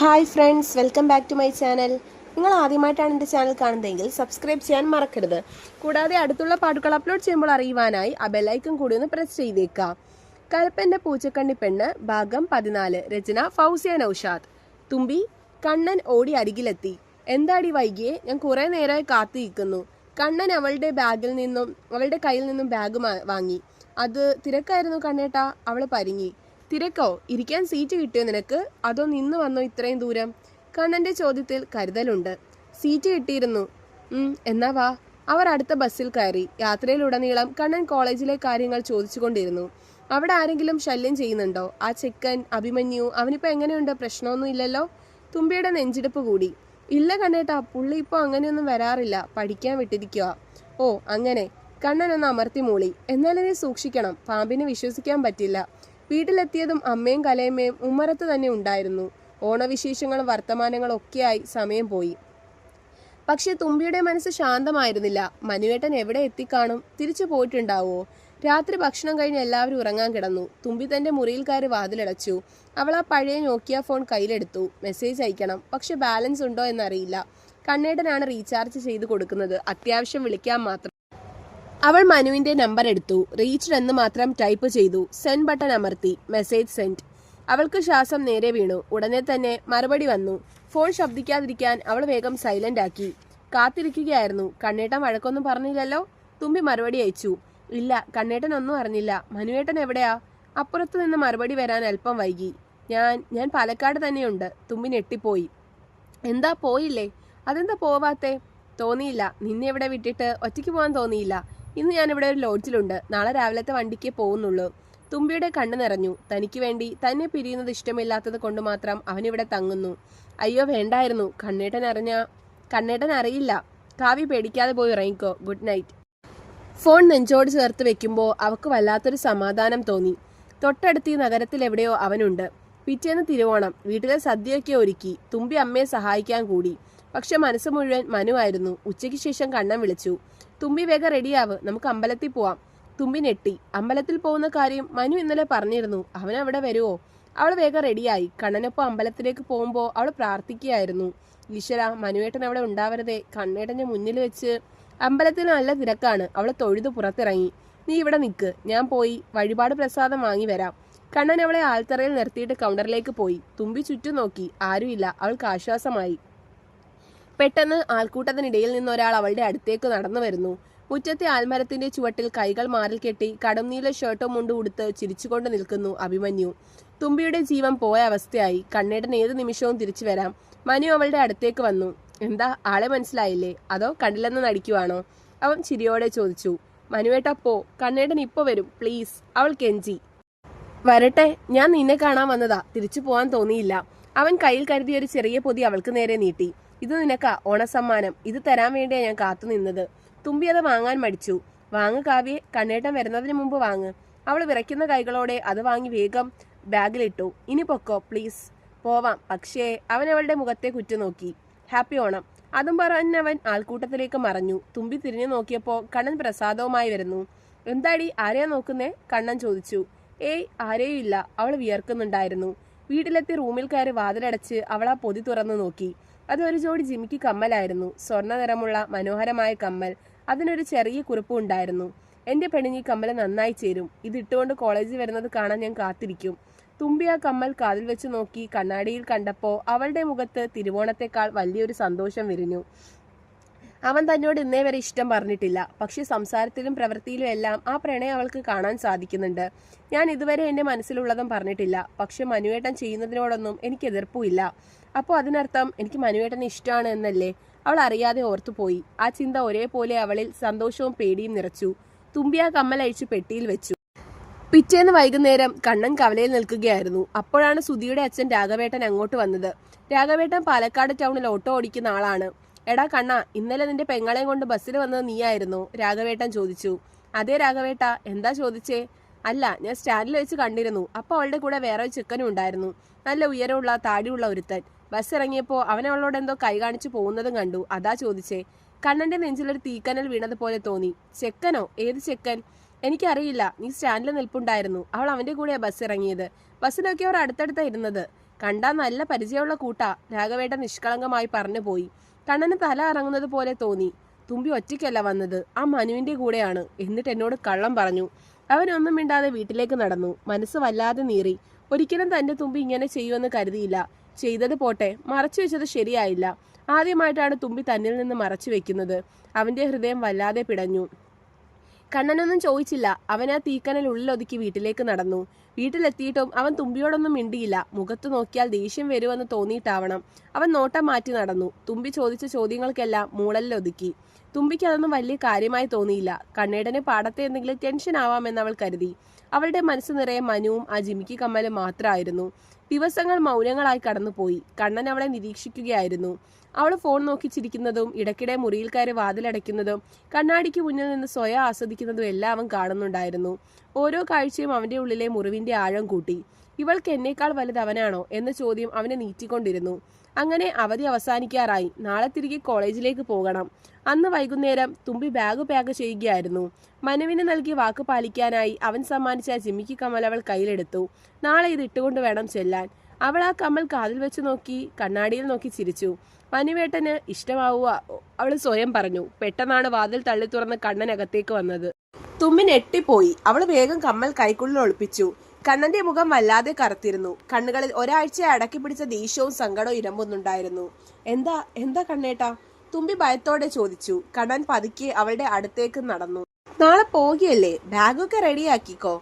Hi friends welcome back to my channel. നിങ്ങൾ ആദ്യമായിട്ടാണ് എന്റെ ചാനൽ കാണുന്നതെങ്കിൽ സബ്സ്ക്രൈബ് ചെയ്യാൻ മറക്കരുത്. കൂടാതെ അടുത്തുള്ള പാട്ടുകൾ അപ്ലോഡ് ചെയ്യുമ്പോൾ അറിയുവാനായി ആ ബെല്ലൈക്കൺ കൂടി ഒന്ന് പ്രസ് ചെയ്തേക്കാം. കലപ്പന്റെ പൂച്ചക്കണ്ണി പെണ്ണ് ഭാഗം പതിനാല് രചന ഫൗസിയ നൌഷാദ്. തുമ്പി കണ്ണൻ ഓടി അരികിലെത്തി. എന്താടി വൈകിയെ? ഞാൻ കുറേ നേരമായി കാത്തിരിക്കുന്നു കണ്ണൻ അവളുടെ ബാഗിൽ നിന്നും അവളുടെ കയ്യിൽ നിന്നും ബാഗ് വാങ്ങി. അത് തിരക്കായിരുന്നു കണ്ണേട്ട. അവൾ പരിങ്ങി. തിരക്കോ? ഇരിക്കാൻ സീറ്റ് കിട്ടിയോ നിനക്ക്? അതോ നിന്ന് വന്നോ ഇത്രയും ദൂരം? കണ്ണന്റെ ചോദ്യത്തിൽ കരുതലുണ്ട്. സീറ്റ് കിട്ടിയിരുന്നു. എന്നാ വാ. അവർ അടുത്ത ബസ്സിൽ കയറി. യാത്രയിലുടനീളം കണ്ണൻ കോളേജിലെ കാര്യങ്ങൾ ചോദിച്ചുകൊണ്ടിരുന്നു. അവിടെ ആരെങ്കിലും ശല്യം ചെയ്യുന്നുണ്ടോ? ആ ചെക്കൻ അഭിമന്യു അവനിപ്പോൾ എങ്ങനെയുണ്ട്? പ്രശ്നമൊന്നും ഇല്ലല്ലോ? തുമ്പിയുടെ നെഞ്ചിടിപ്പ് കൂടി. ഇല്ല കണ്ണേട്ടാ പുള്ളി ഇപ്പോൾ അങ്ങനെയൊന്നും വരാറില്ല. പഠിക്കാൻ വിട്ടിരിക്കുക ഓ അങ്ങനെ. കണ്ണൻ ഒന്ന് അമർത്തി മൂളി. എന്നാലതിനെ സൂക്ഷിക്കണം. പാമ്പിനെ വിശ്വസിക്കാൻ പറ്റില്ല. വീട്ടിലെത്തിയതും അമ്മയും കലയമ്മയും ഉമ്മറത്ത് തന്നെ ഉണ്ടായിരുന്നു. ഓണവിശേഷങ്ങളും വർത്തമാനങ്ങളും ഒക്കെയായി സമയം പോയി. പക്ഷെ തുമ്പിയുടെ മനസ്സ് ശാന്തമായിരുന്നില്ല. മനുവേട്ടൻ എവിടെ എത്തിക്കാണും? തിരിച്ചു പോയിട്ടുണ്ടാവോ? രാത്രി ഭക്ഷണം കഴിഞ്ഞ് എല്ലാവരും ഉറങ്ങാൻ കിടന്നു. തുമ്പി തന്റെ മുറിയിൽ കയറി വാതിലടച്ചു. അവൾ ആ പഴയ നോക്കിയ ഫോൺ കയ്യിലെടുത്തു. മെസ്സേജ് അയക്കണം. പക്ഷെ ബാലൻസ് ഉണ്ടോ എന്നറിയില്ല. കണ്ണേട്ടനാണ് റീചാർജ് ചെയ്ത് കൊടുക്കുന്നത്. അത്യാവശ്യം വിളിക്കാൻ മാത്രം. അവൾ മനുവിന്റെ നമ്പർ എടുത്തു. റീച്ച്ഡ് എന്ന് മാത്രം ടൈപ്പ് ചെയ്തു. സെൻഡ് ബട്ടൺ അമർത്തി. Message send. അവൾക്ക് ശ്വാസം നേരെ വീണു. ഉടനെ തന്നെ മറുപടി വന്നു. ഫോൺ ശബ്ദിക്കാതിരിക്കാൻ അവൾ വേഗം സൈലന്റ് ആക്കി. കാത്തിരിക്കുകയായിരുന്നു. കണ്ണേട്ടൻ വഴക്കൊന്നും പറഞ്ഞില്ലല്ലോ? തുമ്പി മറുപടി അയച്ചു. ഇല്ല കണ്ണേട്ടൻ ഒന്നും അറിഞ്ഞില്ല. മനുവേട്ടൻ എവിടെയാ? അപ്പുറത്തു നിന്ന് മറുപടി വരാൻ അല്പം വൈകി. ഞാൻ ഞാൻ പാലക്കാട് തന്നെയുണ്ട്. തുമ്പി ഞെട്ടിപ്പോയി. എന്താ പോയില്ലേ? അതെന്താ പോവാത്തേ? തോന്നിയില്ല. നിന്നെ ഇവിടെ വിട്ടിട്ട് ഒറ്റയ്ക്ക് പോകാൻ തോന്നിയില്ല. ഇന്ന് ഞാനിവിടെ ഒരു ലോഡ്ജിലുണ്ട്. നാളെ രാവിലത്തെ വണ്ടിക്ക് പോകുന്നുള്ളൂ. തുമ്പിയുടെ കണ്ണു നിറഞ്ഞു. തനിക്ക് വേണ്ടി തന്നെ പിരിയുന്നത് ഇഷ്ടമില്ലാത്തത് കൊണ്ട് മാത്രം അവനിവിടെ തങ്ങുന്നു. അയ്യോ വേണ്ടായിരുന്നു. കണ്ണേട്ടൻ അറിഞ്ഞ കണ്ണേട്ടൻ അറിയില്ല. കാവ്യ പേടിക്കാതെ പോയി ഇറങ്ങിക്കോ ഗുഡ് നൈറ്റ്. ഫോൺ നെഞ്ചോട് ചേർത്ത് വെക്കുമ്പോൾ അവക്ക് വല്ലാത്തൊരു സമാധാനം തോന്നി. തൊട്ടടുത്ത് ഈ നഗരത്തിൽ എവിടെയോ അവനുണ്ട്. പിറ്റേന്ന് തിരുവോണം. വീട്ടിലെ സദ്യയൊക്കെ ഒരുക്കി. തുമ്പി അമ്മയെ സഹായിക്കാൻ കൂടി. പക്ഷെ മനസ്സ് മുഴുവൻ മനുവായിരുന്നു. ഉച്ചയ്ക്ക് ശേഷം കണ്ണം വിളിച്ചു. തുമ്പി വേഗം റെഡിയാവ്. നമുക്ക് അമ്പലത്തിൽ പോവാം. തുമ്പി ഞെട്ടി. അമ്പലത്തിൽ പോകുന്ന കാര്യം മനു ഇന്നലെ പറഞ്ഞിരുന്നു. അവൻ അവിടെ വരുമോ അവൾ വേഗം റെഡിയായി. കണ്ണനൊപ്പം അമ്പലത്തിലേക്ക് പോകുമ്പോൾ അവൾ പ്രാർത്ഥിക്കുകയായിരുന്നു. ഈശ്വര മനുവേട്ടൻ അവിടെ ഉണ്ടാവരുതേ. കണ്ണേട്ടന്റെ മുന്നിൽ വെച്ച് അമ്പലത്തിൽ നല്ല തിരക്കാണ്. അവൾ തൊഴുത് പുറത്തിറങ്ങി. നീ ഇവിടെ നിൽക്ക് ഞാൻ പോയി വഴിപാട് പ്രസാദം വാങ്ങി വരാം. കണ്ണൻ അവളെ ആൽത്തറയിൽ നിർത്തിയിട്ട് കൗണ്ടറിലേക്ക് പോയി. തുമ്പി ചുറ്റും നോക്കി. ആരുമില്ല. അവൾക്ക് ആശ്വാസമായി. പെട്ടെന്ന് ആൾക്കൂട്ടത്തിനിടയിൽ നിന്ന് ഒരാൾ അവളുടെ അടുത്തേക്ക് നടന്നു വരുന്നു. മുറ്റത്തെ ആൽമരത്തിന്റെ ചുവട്ടിൽ കൈകൾ മാറിൽ കെട്ടി കടംനീല ഷർട്ടോ മുണ്ടും ഉടുത്ത് ചിരിച്ചുകൊണ്ട് നിൽക്കുന്നു അഭിമന്യു. തുമ്പിയുടെ ജീവൻ പോയ അവസ്ഥയായി. കണ്ണേടൻ ഏത് നിമിഷവും തിരിച്ചു വരാം. മനു അവളുടെ അടുത്തേക്ക് വന്നു. എന്താ? ആളെ മനസ്സിലായില്ലേ? അതോ കണ്ടില്ലെന്ന് നടിക്കുവാണോ? അവൻ ചിരിയോടെ ചോദിച്ചു. മനുവേട്ട പോ. കണ്ണേടൻ ഇപ്പൊ വരും. പ്ലീസ്. അവൾ കെഞ്ചി. വരട്ടെ. ഞാൻ നിന്നെ കാണാൻ വന്നതാ. തിരിച്ചു പോവാൻ തോന്നിയില്ല. അവൻ കയ്യിൽ കരുതിയ ഒരു ചെറിയ പൊതി അവൾക്ക് നേരെ നീട്ടി. ഇത് നിനക്കാ ഓണസമ്മാനം. ഇത് തരാൻ വേണ്ടിയാ ഞാൻ കാത്തു നിന്നത്. തുമ്പി അത് വാങ്ങാൻ മടിച്ചു. വാങ്ങ് കാവ്യെ കണ്ണേട്ടം വരുന്നതിന് മുമ്പ് വാങ്ങ്. അവൾ വിറയ്ക്കുന്ന കൈകളോടെ അത് വാങ്ങി വേഗം ബാഗിലിട്ടു. ഇനി പൊക്കോ പ്ലീസ്. പോവാം. പക്ഷേ അവൻ അവളുടെ മുഖത്തെ കുറ്റുനോക്കി. ഹാപ്പി ഓണം. അതും പറഞ്ഞവൻ ആൾക്കൂട്ടത്തിലേക്ക് മറഞ്ഞു. തുമ്പി തിരിഞ്ഞു നോക്കിയപ്പോൾ കണ്ണൻ പ്രസാദവുമായി വരുന്നു. എന്താടി ആരെയാ നോക്കുന്നേ? കണ്ണൻ ചോദിച്ചു. ഏയ് ആരെയും ഇല്ല. അവൾ വിയർക്കുന്നുണ്ടായിരുന്നു. വീട്ടിലെത്തി റൂമിൽ കയറി വാതിലടച്ച് അവൾ ആ പൊതി തുറന്നു നോക്കി. അത് ഒരു ജോഡി ജിമിക്ക് കമ്മലായിരുന്നു. സ്വർണ നിറമുള്ള മനോഹരമായ കമ്മൽ. അതിനൊരു ചെറിയ കുറിപ്പും ഉണ്ടായിരുന്നു. എന്റെ പെണ്ണിന് ഈ കമ്മൽ നന്നായി ചേരും. ഇത് ഇട്ടുകൊണ്ട് കോളേജിൽ വരുന്നത് കാണാൻ ഞാൻ കാത്തിരിക്കും. തുമ്പി ആ കമ്മൽ കാതിൽ വെച്ച് നോക്കി കണ്ണാടിയിൽ കണ്ടപ്പോൾ അവളുടെ മുഖത്ത് തിരുവോണത്തെക്കാൾ വലിയൊരു സന്തോഷം വിരിഞ്ഞു. അവൻ തന്നോട് ഇന്നേ വരെ ഇഷ്ടം പറഞ്ഞിട്ടില്ല. പക്ഷെ സംസാരത്തിലും പ്രവൃത്തിയിലും എല്ലാം ആ പ്രണയം അവൾക്ക് കാണാൻ സാധിക്കുന്നുണ്ട്. ഞാൻ ഇതുവരെ എന്റെ മനസ്സിലുള്ളതും പറഞ്ഞിട്ടില്ല. പക്ഷെ മനുവേട്ടൻ ചെയ്യുന്നതിനോടൊന്നും എനിക്ക് എതിർപ്പുമില്ല അപ്പോൾ അതിനർത്ഥം എനിക്ക് മനുവേട്ടനെ ഇഷ്ടമാണ് എന്നല്ലേ? അവൾ അറിയാതെ ഓർത്തുപോയി ആ ചിന്ത ഒരേപോലെ അവളിൽ സന്തോഷവും പേടിയും നിറച്ചു. തുമ്പി ആ കമ്മൽ അഴിച്ചു പെട്ടിയിൽ വെച്ചു. പിറ്റേന്ന് വൈകുന്നേരം കണ്ണൻ കവലയിൽ നിൽക്കുകയായിരുന്നു. അപ്പോഴാണ് സുധിയുടെ അച്ഛൻ രാഘവേട്ടൻ അങ്ങോട്ട് വന്നത്. രാഘവേട്ടൻ പാലക്കാട് ടൗണിൽ ഓട്ടോ ഓടിക്കുന്ന ആളാണ്. എടാ കണ്ണ ഇന്നലെ നിന്റെ പെങ്ങളെയും കൊണ്ട് ബസ്സിൽ വന്നത് നീയായിരുന്നു. രാഘവേട്ടൻ ചോദിച്ചു. അതേ രാഘവേട്ട എന്താ ചോദിച്ചേ? അല്ല ഞാൻ സ്റ്റാൻഡിൽ വെച്ച് കണ്ടിരുന്നു. അപ്പോൾ അവളുടെ കൂടെ വേറെ ഒരു ചെക്കനും ഉണ്ടായിരുന്നു. നല്ല ഉയരമുള്ള താടിയുള്ള ഒരുത്തൻ. ബസ് ഇറങ്ങിയപ്പോൾ അവൻ അവളോട് എന്തോ കൈ കാണിച്ചു പോകുന്നതും കണ്ടു. അതാ ചോദിച്ചേ കണ്ണന്റെ നെഞ്ചിലൊരു തീക്കനൽ വീണതുപോലെ തോന്നി. ചെക്കനോ? ഏത് ചെക്കൻ? എനിക്കറിയില്ല. നീ സ്റ്റാൻഡിൽ നിൽപ്പുണ്ടായിരുന്നു. അവൾ അവന്റെ കൂടെയാ ബസ് ഇറങ്ങിയത് ബസ്സിലൊക്കെ അവർ അടുത്തടുത്ത ഇരുന്നത്. കണ്ടാ നല്ല പരിചയമുള്ള കൂട്ടാ. രാഘവേട്ട നിഷ്കളങ്കമായി പറഞ്ഞു പോയി കണ്ണന് തല ഇറങ്ങുന്നത് പോലെ തോന്നി. തുമ്പി ഒറ്റയ്ക്കല്ല വന്നത്. ആ മനുവിന്റെ കൂടെയാണ്. എന്നിട്ട് എന്നോട് കള്ളം പറഞ്ഞു. അവനൊന്നും മിണ്ടാതെ വീട്ടിലേക്ക് നടന്നു. മനസ്സ് വല്ലാതെ നീറി. ഒരിക്കലും തന്റെ തുമ്പി ഇങ്ങനെ ചെയ്യുമെന്ന് കരുതിയില്ല. ചെയ്തത് പോട്ടെ. മറച്ചു വെച്ചത് ശരിയായില്ല. ആദ്യമായിട്ടാണ് തുമ്പി തന്നിൽ നിന്ന് മറച്ചു വെക്കുന്നത്. അവന്റെ ഹൃദയം വല്ലാതെ പിടഞ്ഞു. കണ്ണനൊന്നും ചോദിച്ചില്ല. അവൻ ആ തീക്കനൽ ഉള്ളിലൊതുക്കി വീട്ടിലേക്ക് നടന്നു. വീട്ടിലെത്തിയിട്ടും അവൻ തുമ്പിയോടൊന്നും മിണ്ടിയില്ല. മുഖത്ത് നോക്കിയാൽ ദേഷ്യം വരുമെന്ന് തോന്നിയിട്ടാവണം. അവൻ നോട്ടം മാറ്റി നടന്നു. തുമ്പി ചോദിച്ച ചോദ്യങ്ങൾക്കെല്ലാം മൂളലിലൊതുക്കി. തുമ്പിക്ക് അതൊന്നും വലിയ കാര്യമായി തോന്നിയില്ല. കണ്ണേടന് പാടത്തെ എന്തെങ്കിലും ടെൻഷൻ ആവാമെന്ന് അവൾ കരുതി. അവളുടെ മനസ്സ് നിറയെ മനുവും ആ ജിമിക്കി കമ്മലും മാത്രമായിരുന്നു. ദിവസങ്ങൾ മൗനങ്ങളായി കടന്നുപോയി. കണ്ണൻ അവളെ നിരീക്ഷിക്കുകയായിരുന്നു. അവൾ ഫോൺ നോക്കി ചിരിക്കുന്നതും ഇടയ്ക്കിടെ മുറിയിൽ കയറി വാതിലടയ്ക്കുന്നതും കണ്ണാടിക്ക് മുന്നിൽ നിന്ന് സ്വയം ആസ്വദിക്കുന്നതും എല്ലാം അവൻ കാണുന്നുണ്ടായിരുന്നു. ഓരോ കാഴ്ചയും അവന്റെ ഉള്ളിലെ മുറിവിന്റെ ആഴം കൂട്ടി. ഇവൾക്ക് എന്നേക്കാൾ വലുത് അവനാണോ എന്ന ചോദ്യം അവനെ നീറ്റിക്കൊണ്ടിരുന്നു. അങ്ങനെ അവധി അവസാനിക്കാറായി. നാളെ തിരികെ കോളേജിലേക്ക് പോകണം. അന്ന് വൈകുന്നേരം തുമ്പി ബാഗ് പാക്ക് ചെയ്യുകയായിരുന്നു. മനുവിന് നൽകിയ വാക്ക് പാലിക്കാനായി അവൻ സമ്മാനിച്ച ജിമ്മിക്ക് കമൽ അവൾ കയ്യിലെടുത്തു. നാളെ ഇത് ഇട്ടുകൊണ്ട് വേണം ചെല്ലാൻ. അവൾ ആ കമ്മൽ കാതിൽ വെച്ച് നോക്കി കണ്ണാടിയിൽ നോക്കി ചിരിച്ചു. മനുവേട്ടന് ഇഷ്ടമാവുക അവൾ സ്വയം പറഞ്ഞു പെട്ടെന്നാണ് വാതിൽ തള്ളി തുറന്ന് കണ്ണനകത്തേക്ക് വന്നത്. തുമ്പി ഞെട്ടിപ്പോയി അവൾ വേഗം കമ്മൽ കൈക്കുള്ളിൽ ഒളിപ്പിച്ചു. കണ്ണന്റെ മുഖം വല്ലാതെ കറുത്തിരുന്നു. കണ്ണുകളിൽ ഒരാഴ്ച അടക്കി പിടിച്ച ദേഷ്യവും സങ്കടവും ഇരമ്പുന്നുണ്ടായിരുന്നു. എന്താ എന്താ കണ്ണേട്ടാ? തുമ്പി ഭയത്തോടെ ചോദിച്ചു. കണ്ണൻ പതുക്കെ അവളുടെ അടുത്തേക്ക് നടന്നു. നാളെ പോകിയല്ലേ ബാഗൊക്കെ റെഡിയാക്കിക്കോ.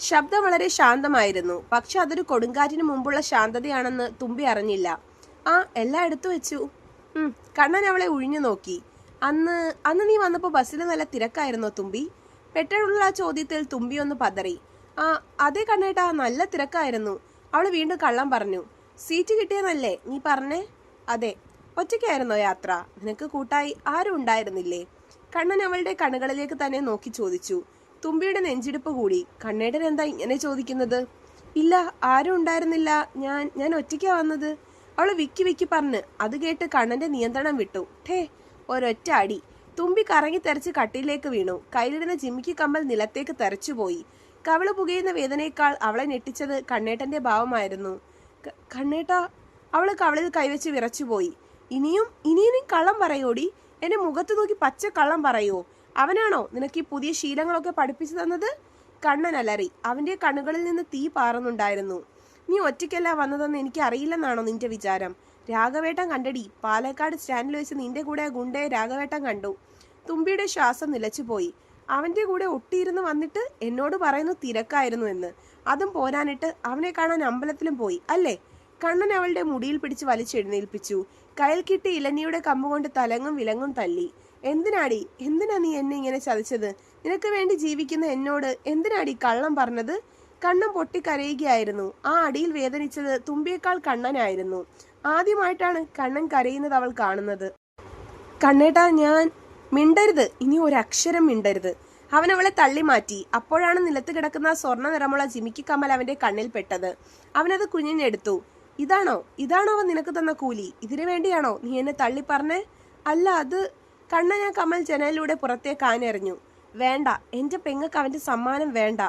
ശബ്ദം വളരെ ശാന്തമായിരുന്നു. പക്ഷെ അതൊരു കൊടുങ്കാറ്റിന് മുമ്പുള്ള ശാന്തതയാണെന്ന് തുമ്പി അറിഞ്ഞില്ല. ആ എല്ലാം എടുത്തു വെച്ചു. കണ്ണൻ അവളെ ഉഴിഞ്ഞു നോക്കി. അന്ന് അന്ന് നീ വന്നപ്പോ ബസ്സിൽ നല്ല തിരക്കായിരുന്നോ തുമ്പി? പെട്ടെന്നുള്ള ആ ചോദ്യത്തിൽ തുമ്പി ഒന്ന് പതറി. ആ അതേ കണ്ണേട്ടാ നല്ല തിരക്കായിരുന്നു. അവൾ വീണ്ടും കള്ളം പറഞ്ഞു. സീറ്റ് കിട്ടിയെന്നല്ലേ നീ പറഞ്ഞേ? അതെ ഒറ്റയ്ക്കായിരുന്നോ യാത്ര? നിനക്ക് കൂട്ടായി ആരും ഉണ്ടായിരുന്നില്ലേ? കണ്ണൻ അവളുടെ കണ്ണുകളിലേക്ക് തന്നെ നോക്കി ചോദിച്ചു. തുമ്പിയുടെ നെഞ്ചിടിപ്പ് കൂടി. കണ്ണേടൻ എന്താ ഇങ്ങനെ ചോദിക്കുന്നത്? ഇല്ല ആരും ഉണ്ടായിരുന്നില്ല. ഞാൻ ഞാൻ ഒറ്റയ്ക്കാ വന്നത്. അവൾ വിക്കി വിക്കി പറഞ്ഞ് അത് കേട്ട് കണ്ണന്റെ നിയന്ത്രണം വിട്ടു. ഠേ ഒരൊറ്റ അടി. തുമ്പി കറങ്ങി തെരച്ച് കട്ടിലേക്ക് വീണു. കയ്യിലിടുന്ന ജിമ്മിക്ക് കമ്മൽ നിലത്തേക്ക് തെരച്ചുപോയി കവൾ പുകയുന്ന വേദനയേക്കാൾ അവളെ ഞെട്ടിച്ചത് കണ്ണേട്ടന്റെ ഭാവമായിരുന്നു. കണ്ണേട്ട അവൾ കവളിൽ കൈവച്ച് വിറച്ചുപോയി. ഇനിയും ഇനിയും കള്ളം പറയോടി? എന്റെ മുഖത്ത് നോക്കി പച്ച കള്ളം പറയോ? അവനാണോ നിനക്ക് ഈ പുതിയ ശീലങ്ങളൊക്കെ പഠിപ്പിച്ചു തന്നത്? കണ്ണൻ അലറി. അവന്റെ കണ്ണുകളിൽ നിന്ന് തീ പാറുന്നുണ്ടായിരുന്നു. നീ ഒറ്റയ്ക്കല്ല വന്നതെന്ന് എനിക്ക് അറിയില്ലെന്നാണോ നിന്റെ വിചാരം? രാഘവേട്ടൻ കണ്ടടി. പാലക്കാട് സ്റ്റാൻഡിൽ വെച്ച് നിന്റെ കൂടെ ഗുണ്ടയെ രാഘവേട്ടൻ കണ്ടു. തുമ്പിയുടെ ശ്വാസം നിലച്ചുപോയി. അവന്റെ കൂടെ ഒട്ടിയിരുന്ന് വന്നിട്ട് എന്നോട് പറയുന്നു തിരക്കായിരുന്നു എന്ന്. അതും പോരാനിട്ട് അവനെ കാണാൻ അമ്പലത്തിലും പോയി. അല്ലേ? കണ്ണൻ അവളുടെ മുടിയിൽ പിടിച്ച് വലിച്ചെഴുന്നേൽപ്പിച്ചു. കയ്യിൽ കിട്ടി ഇലനിയുടെ കമ്പുകൊണ്ട് തലങ്ങും വിലങ്ങും തല്ലി. എന്തിനാടി? എന്തിനാ നീ എന്നെ ഇങ്ങനെ ചതിച്ചത്? നിനക്ക് വേണ്ടി ജീവിക്കുന്ന എന്നോട് എന്തിനാടി കള്ളം പറഞ്ഞത്? കണ്ണം പൊട്ടിക്കരയുകയായിരുന്നു. ആ അടിയിൽ വേദനിച്ചത് തുമ്പിയേക്കാൾ കണ്ണനായിരുന്നു. ആദ്യമായിട്ടാണ് കണ്ണൻ കരയുന്നത് അവൾ കാണുന്നത്. കണ്ണേട്ടാ ഞാൻ മിണ്ടരുത്. ഇനി ഒരക്ഷരം മിണ്ടരുത്. അവൻ അവളെ തള്ളി മാറ്റി. അപ്പോഴാണ് നിലത്ത് കിടക്കുന്ന സ്വർണ നിറമുള്ള ജിമിക്ക് കമൽ അവന്റെ കണ്ണിൽ പെട്ടത്. അവനത് കുഞ്ഞിനെടുത്തു ഇതാണോ? ഇതാണോ അവൻ നിനക്ക് തന്ന കൂലി? ഇതിനു വേണ്ടിയാണോ നീ എന്നെ തള്ളി പറഞ്ഞേ? അല്ല അത് കണ്ണ ഞാൻ കമൽ ജനലിലൂടെ പുറത്തേക്ക് ആനെറിഞ്ഞു വേണ്ട. എന്റെ പെങ്ങക്ക് അവന്റെ സമ്മാനം വേണ്ട.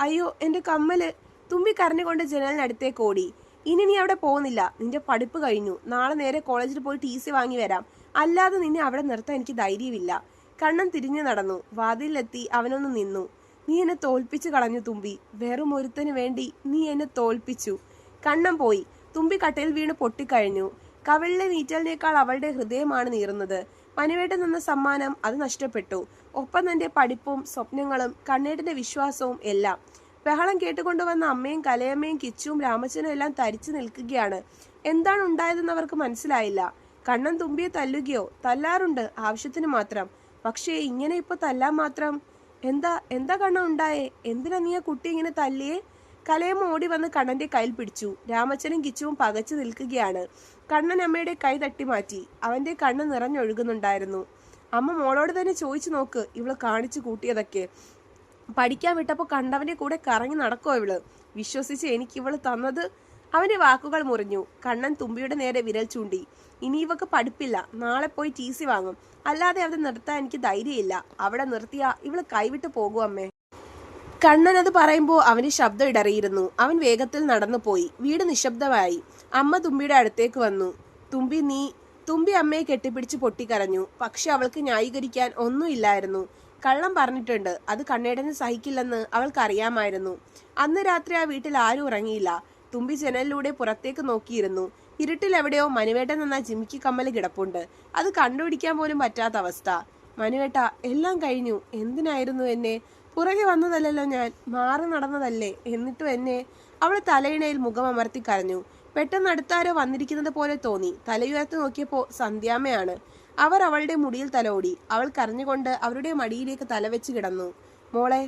അയ്യോ എന്റെ കമ്മൽ തുമ്പി കരഞ്ഞുകൊണ്ട് ജനലിനടുത്തേക്ക് ഓടി. ഇനി നീ അവിടെ പോകുന്നില്ല. നിന്റെ പഠിപ്പ് കഴിഞ്ഞു. നാളെ നേരെ കോളേജിൽ പോയി ടി സി വാങ്ങി വരാം. അല്ലാതെ നിന്നെ അവിടെ നിർത്താൻ എനിക്ക് ധൈര്യമില്ല. കണ്ണൻ തിരിഞ്ഞു നടന്നു. വാതിലെത്തി അവനൊന്ന് നിന്നു. നീ എന്നെ തോൽപ്പിച്ചു കളഞ്ഞു തുമ്പി. വെറും ഒരുത്തന് വേണ്ടി നീ എന്നെ തോൽപ്പിച്ചു. കണ്ണം പോയി. തുമ്പി കട്ടയിൽ വീണ് പൊട്ടിക്കഴിഞ്ഞു. കവിളിലെ നീറ്റലിനേക്കാൾ അവളുടെ ഹൃദയമാണ് നീറുന്നത്. മനുവേട്ടൻ നിന്ന സമ്മാനം അത് നഷ്ടപ്പെട്ടു. ഒപ്പം തന്റെ പഠിപ്പും സ്വപ്നങ്ങളും കണ്ണേട്ടന്റെ വിശ്വാസവും എല്ലാം. ബഹളം കേട്ടുകൊണ്ടുവന്ന അമ്മയും കലയമ്മയും കിച്ചും രാമച്ചനും എല്ലാം തരിച്ചു നിൽക്കുകയാണ്. എന്താണ് ഉണ്ടായതെന്ന് അവർക്ക് മനസ്സിലായില്ല. കണ്ണൻ തുമ്പിയെ തല്ലുകയോ തല്ലാറുണ്ട് ആവശ്യത്തിന് മാത്രം. പക്ഷേ ഇങ്ങനെ ഇപ്പൊ തല്ലാൻ മാത്രം? എന്താ എന്താ കണ്ണ ഉണ്ടായേ? എന്തിനാ നീ ആ കുട്ടി ഇങ്ങനെ തല്ലിയേ? കലയമ്മ ഓടി വന്ന് കണ്ണന്റെ കയ്യിൽ പിടിച്ചു. രാമച്ചനും കിച്ചുവും പകച്ചു നിൽക്കുകയാണ്. കണ്ണൻ അമ്മയുടെ കൈ തട്ടി മാറ്റി. അവന്റെ കണ്ണ് നിറഞ്ഞൊഴുകുന്നുണ്ടായിരുന്നു. അമ്മ മോളോട് തന്നെ ചോദിച്ചു നോക്ക് ഇവൾ കാണിച്ചു കൂട്ടിയതൊക്കെ. പഠിക്കാൻ വിട്ടപ്പോൾ കണ്ടവന്റെ കൂടെ കറങ്ങി നടക്കോ ഇവൾ? വിശ്വസിച്ച് എനിക്ക് ഇവൾ തന്നത് അവന്റെ വാക്കുകൾ മുറിഞ്ഞു. കണ്ണൻ തുമ്പിയുടെ നേരെ വിരൽ ചൂണ്ടി. ഇനി ഇവക്ക് പഠിപ്പില്ല. നാളെ പോയി ടി സി വാങ്ങും. അല്ലാതെ അവിടെ നിർത്താൻ എനിക്ക് ധൈര്യമില്ല. അവിടെ നിർത്തിയാ ഇവൾ കൈവിട്ട് പോകും അമ്മേ. കണ്ണൻ അത് പറയുമ്പോൾ അവന്റെ ശബ്ദം ഇടറിയിരുന്നു. അവൻ വേഗത്തിൽ നടന്നുപോയി വീട് നിശബ്ദമായി. അമ്മ തുമ്പിയുടെ അടുത്തേക്ക് വന്നു. തുമ്പി നീ തുമ്പി അമ്മയെ കെട്ടിപ്പിടിച്ച് പൊട്ടിക്കരഞ്ഞു. പക്ഷെ അവൾക്ക് ന്യായീകരിക്കാൻ ഒന്നുമില്ലായിരുന്നു കള്ളം പറഞ്ഞിട്ടുണ്ട്. അത് കണ്ണേടന് സഹിക്കില്ലെന്ന് അവൾക്കറിയാമായിരുന്നു. അന്ന് രാത്രി ആ വീട്ടിൽ ആരും ഉറങ്ങിയില്ല. തുമ്പി ജനലിലൂടെ പുറത്തേക്ക് നോക്കിയിരുന്നു. ഇരുട്ടിൽ എവിടെയോ മനുവേട്ടൻ എന്ന ജിമിക്ക് കമ്മൽ കിടപ്പുണ്ട്. അത് കണ്ടുപിടിക്കാൻ പോലും പറ്റാത്ത അവസ്ഥ. മനുവേട്ട എല്ലാം കഴിഞ്ഞു. എന്തിനായിരുന്നു എന്നെ? പുറകെ വന്നതല്ലല്ലോ ഞാൻ. മാറി നടന്നതല്ലേ? എന്നിട്ടും എന്നെ അവൾ തലയിണയിൽ മുഖം അമർത്തി കരഞ്ഞു. പെട്ടെന്ന് അടുത്താരോ വന്നിരിക്കുന്നത് പോലെ തോന്നി. തലയുയർത്തി നോക്കിയപ്പോൾ സന്ധ്യാമ്മയാണ്. അവർ അവളുടെ മുടിയിൽ തലോടി. അവൾ കരഞ്ഞുകൊണ്ട് അവരുടെ മടിയിലേക്ക് തലവെച്ച് കിടന്നു. മോളെ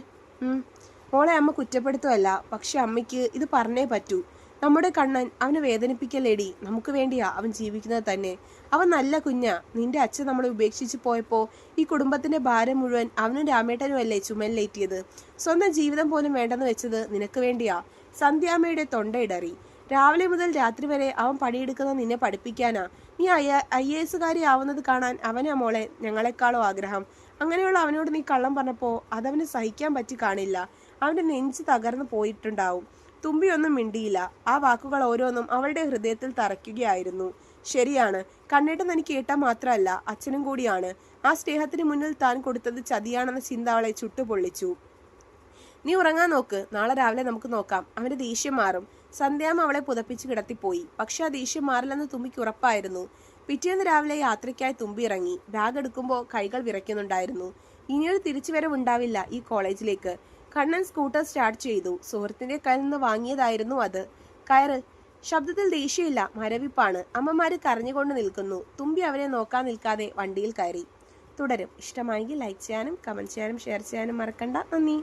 മോളെ അമ്മ കുറ്റപ്പെടുത്തുമല്ല പക്ഷെ അമ്മയ്ക്ക് ഇത് പറഞ്ഞേ പറ്റൂ. നമ്മുടെ കണ്ണൻ അവനെ വേദനിപ്പിക്കല്ലേടി. നമുക്ക് വേണ്ടിയാ അവൻ ജീവിക്കുന്നത് തന്നെ. അവൻ നല്ല കുഞ്ഞാ. നിന്റെ അച്ഛൻ നമ്മളെ ഉപേക്ഷിച്ച് പോയപ്പോൾ ഈ കുടുംബത്തിന്റെ ഭാരം മുഴുവൻ അവനും രാമേട്ടനും അല്ലേ ചുമലിലേറ്റിയത്? സ്വന്തം ജീവിതം പോലും വേണ്ടെന്ന് വെച്ചത് നിനക്ക് വേണ്ടിയാ. സന്ധ്യാമ്മയുടെ തൊണ്ടയിടറി രാവിലെ മുതൽ രാത്രി വരെ അവൻ പണിയെടുക്കുന്നത് നിന്നെ പഠിപ്പിക്കാനാ. നീ ഐ ഐ എസുകാരി ആവുന്നത് കാണാൻ അവനാ മോളെ. ഞങ്ങളെക്കാളും ആഗ്രഹം. അങ്ങനെയുള്ള അവനോട് നീ കള്ളം പറഞ്ഞപ്പോ അതവന് സഹിക്കാൻ പറ്റി കാണില്ല. അവന്റെ നെഞ്ച് തകർന്നു പോയിട്ടുണ്ടാവും. തുമ്പിയൊന്നും മിണ്ടിയില്ല. ആ വാക്കുകൾ ഓരോന്നും അവളുടെ ഹൃദയത്തിൽ തറയ്ക്കുകയായിരുന്നു. ശരിയാണ്. കണ്ണേട്ടൻ തനിക്ക് കേട്ടാൽ മാത്രമല്ല അച്ഛനും കൂടിയാണ്. ആ സ്നേഹത്തിന് മുന്നിൽ താൻ കൊടുത്തത് ചതിയാണെന്ന ചിന്ത അവളെ ചുട്ടുപൊള്ളിച്ചു. നീ ഉറങ്ങാൻ നോക്ക്. നാളെ രാവിലെ നമുക്ക് നോക്കാം അവന്റെ ദേഷ്യം മാറും. സന്ധ്യാമ്മ അവളെ പുതപ്പിച്ച് കിടത്തിപ്പോയി. പക്ഷെ ആ ദേഷ്യം മാറില്ലെന്ന് തുമ്പിക്ക് ഉറപ്പായിരുന്നു. പിറ്റേന്ന് രാവിലെ യാത്രയ്ക്കായി തുമ്പി ഇറങ്ങി. ബാഗ് എടുക്കുമ്പോൾ കൈകൾ വിറയ്ക്കുന്നുണ്ടായിരുന്നു. ഇനിയൊരു തിരിച്ചുവരവുണ്ടാവില്ല ഈ കോളേജിലേക്ക്. കണ്ണൻ സ്കൂട്ടർ സ്റ്റാർട്ട് ചെയ്തു. സുഹൃത്തിന്റെ കയ്യിൽ നിന്ന് വാങ്ങിയതായിരുന്നു അത്. കയറ് ശബ്ദത്തിൽ ദേഷ്യമില്ല മരവിപ്പാണ്. അമ്മമാര് കരഞ്ഞുകൊണ്ട് നിൽക്കുന്നു. തുമ്പി അവരെ നോക്കാൻ നിൽക്കാതെ വണ്ടിയിൽ കയറി. തുടരും. ഇഷ്ടമായെങ്കിൽ ലൈക്ക് ചെയ്യാനും കമന്റ് ചെയ്യാനും ഷെയർ ചെയ്യാനും മറക്കണ്ട. നന്ദി.